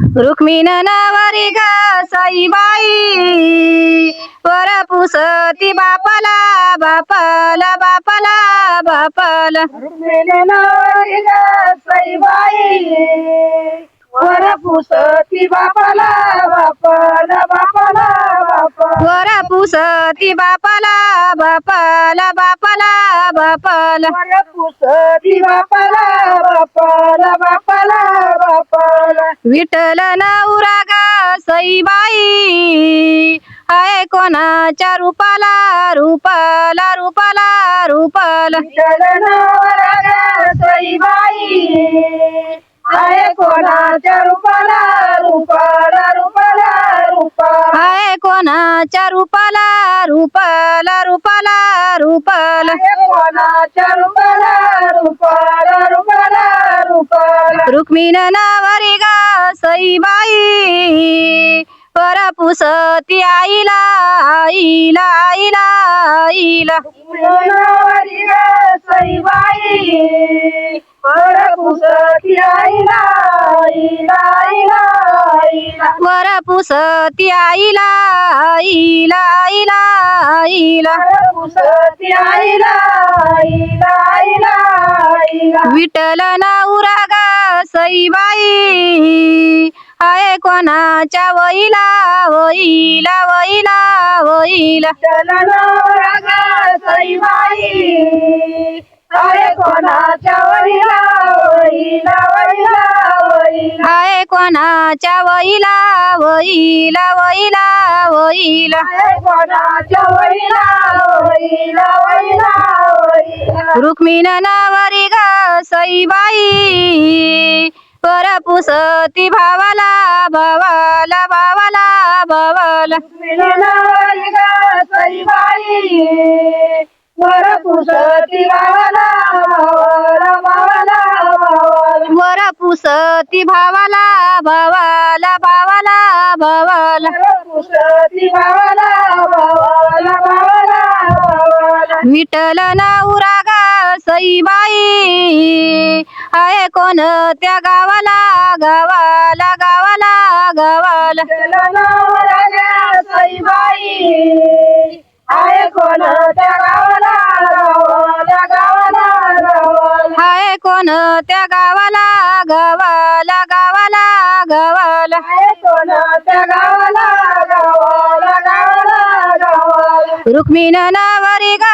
रुक्मिण नवरी ग साईबाई. वर पुसती बापाला बापाला बापाला. बापाला वर पुसती बापाला बापाला बापाला. बापा वर पुसती बापाला बापाला बापाला बापाला. वर पुसती बापाला बापाला बापाला बापाला. विठ्ठल नवरा ग सईबाई आहे कोणाच्या रूपाला रूपाला रूपाला रूपाला. बाई आहे कोणाच्या रूपाला रूपाला रूपाला रूपा. आहे कोणाच्या रूपाला रूपाला रूपाला रूपाला. कोणाच्या रूपाला रूपाला रूपाला रूपाला. रुक्मिण नवरी ग सईबाई. पर पुसती आईला आईला आईला. आईला ग सईबाई. वरपुस आईला आईला आईला आईला वर पुसती आईला आईला आईला आईला पर पुसती आईला आईला आईला आईला विठ्ठल नवरा सईबाई आहे कोणाच्या वईला वईला वईला वईला सईबाई अरे कोणाच्या आहे कोणाच्या वईला वईला वईला वईला अरे कोणाच्या रुक्मिण नवरी ग सईबाई वर पुसती भावाला भावाला भावाला भावाला. मिळणारी ग सईबाई पुसती भावाला भावाला भावाला भावाला. पुसती भावाला भावाला भावाला विठ्ठल नवरा ग सईबाई. आहे कोण त्या गावाला गावाला गावाला गावाला. सईबाई. आहे कोण त्या गावाला गावाला गावाला गावाला कोण त्या गावाला गावाला गावाला गावाला. कोण त्या गावाला गावाला गावाला गावाला. रुक्मिण नवरी ग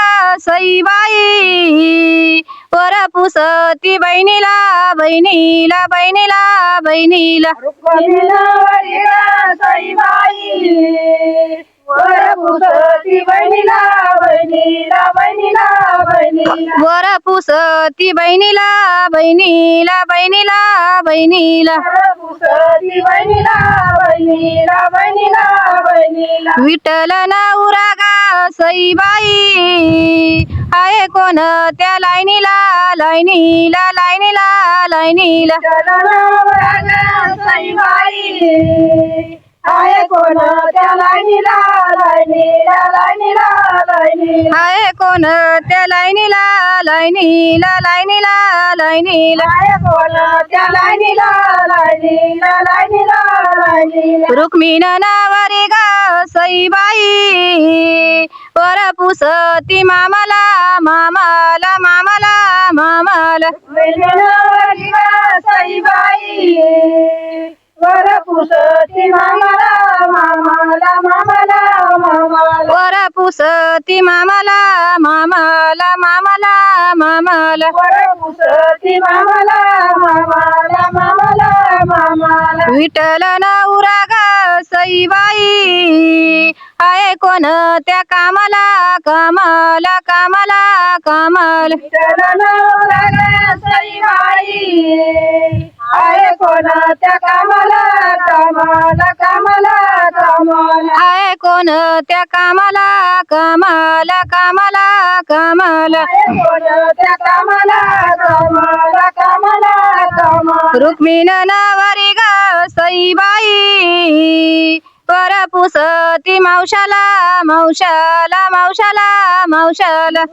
सईबाई. वर पुसती बहिणीला बहिणीला बहिणीला. बहिणीला रुक्मिणीवरी ग सईबाई. पुसती बहिणीला बहिणीला बहिणीला बहिणीला. वर पुसती बहिणीला बहिणीला बहिणीला बहिणीला. पुसती बहिणीला बहिणीला बहिणीला बहिणीला. विठ्ठल नवरा ग सईबाई. आहे कोण त्या लाईनीला लाईनीला लाईनीला लाईनीला. चलनावरा ग सईबाई. आहे कोण? त्या लाईनीला लाईनीला लाईनीला आहे कोण? त्या लाईनीला लाईनीला लाईनीला लाईनीला आहे कोण? त्या लाईनीला लाईनीला लाईनीला लाईनीला रुक्मिण नवरी ग सईबाई. वर पुसती मामाला मामाला मामाला मामाला. मामाला मामाला मामाला मामाला. मामाला मामाला मामाला मामाला. विठ्ठल नवरा ग सईबाई. आहे कोण त्या कामाला कामाला कामाला कामाला. चलनावरा ग सईबाई. आहे कोण त्या कामाला आहे त्या कामाला कमाला कामाला कमाला. त्या कामाला कमाला कामाला कामाला रुक्मिण नवरी ग सईबाई. वर पुसती मावशाला मावशाला मावशाला. मावशाला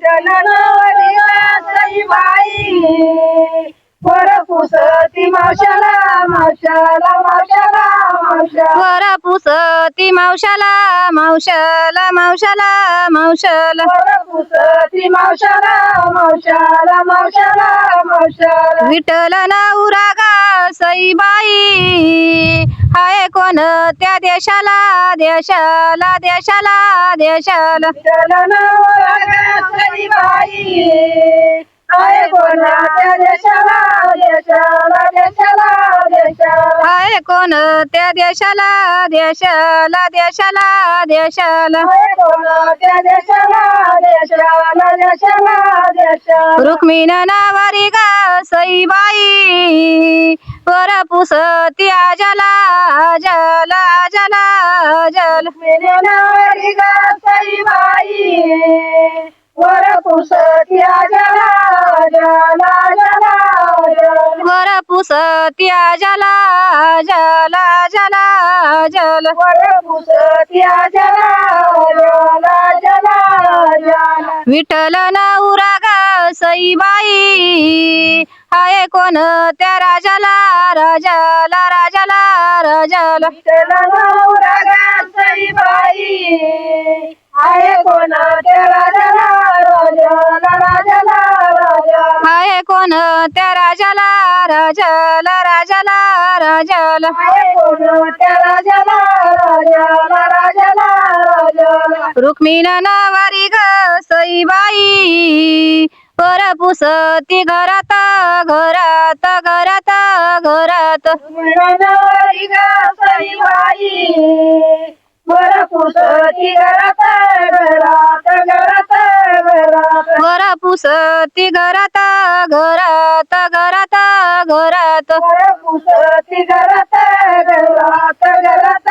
सईबाई. पुसती माशाला माशाला माशाला मावशा वर पुसती मावशाला मावशाला मावशाला मावशाला. पुसती मावशाला मावशाला मावशाला मावशाला. विठ्ठल नवरा गा सईबाई. हाय कोण त्या देशाला देशाला देशाला देशाला. बाई आहे कोणाच्या देशाला देशाला देशाला देशाला. हाय कोण त्या देशाला देशाला देशाला देशाला. देशाला देशाला देशाला देशाला. रुक्मिण नावारी गा सईबाई. वर पुसती आजाला आजाला आजाला आजाला. मिळणारी गा बाई वर पुसती आजला आजाला आजाला आजाला वर पुसती आजला जला जला जला. विठ्ठल नवरा गा सईबाई हाय कोण त्या राजाला? राजाला राजाला राजाला. त्याला नवरा गाई बाई आहे कोणा त्या राजाला राजाला राजाला. हाय कोण त्या रुक्मिण नावारी ग सईबाई. पर पुसती घरात घरात घरात घरात. मिळणारी गाई बाई वर पुसती घरात घरात घरात घरात. वर पुसती घरात घरात घरात घरात. वर पुसती घरात घरात घरात घरात.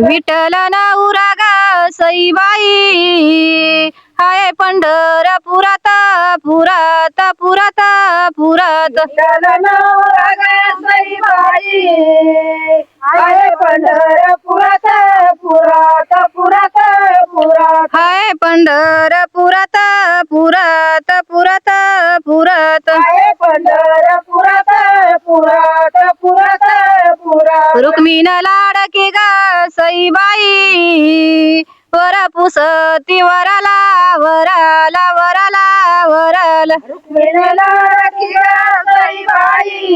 विठ्ठल नवरा गा सईबाई. हाय पंढरपुरात पुरात पुरात पुरात. बाई आहे पंढरपुरात पुरात पुरात पुरात. हाय पंढरपुरात पुरात पुरात पुरात. पंढरपुरात पुरात पुरात पुरात. रुक्मिण वराला मिळाला बाई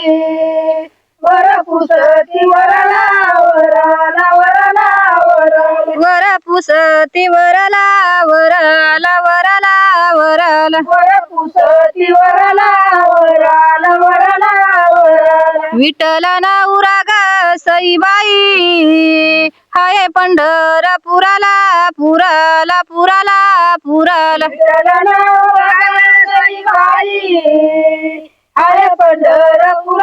वर पुसती वराला वराला वराला वराला. वर पुसती वराला वराला वराला वराला. वर पुसती वराला वराला वराला वराला. विठ्ठल नवरा गा सईबाई. हाय पंढरपुराला पुराला पुराला पुराला. बाई. अरे पंढरपुराला.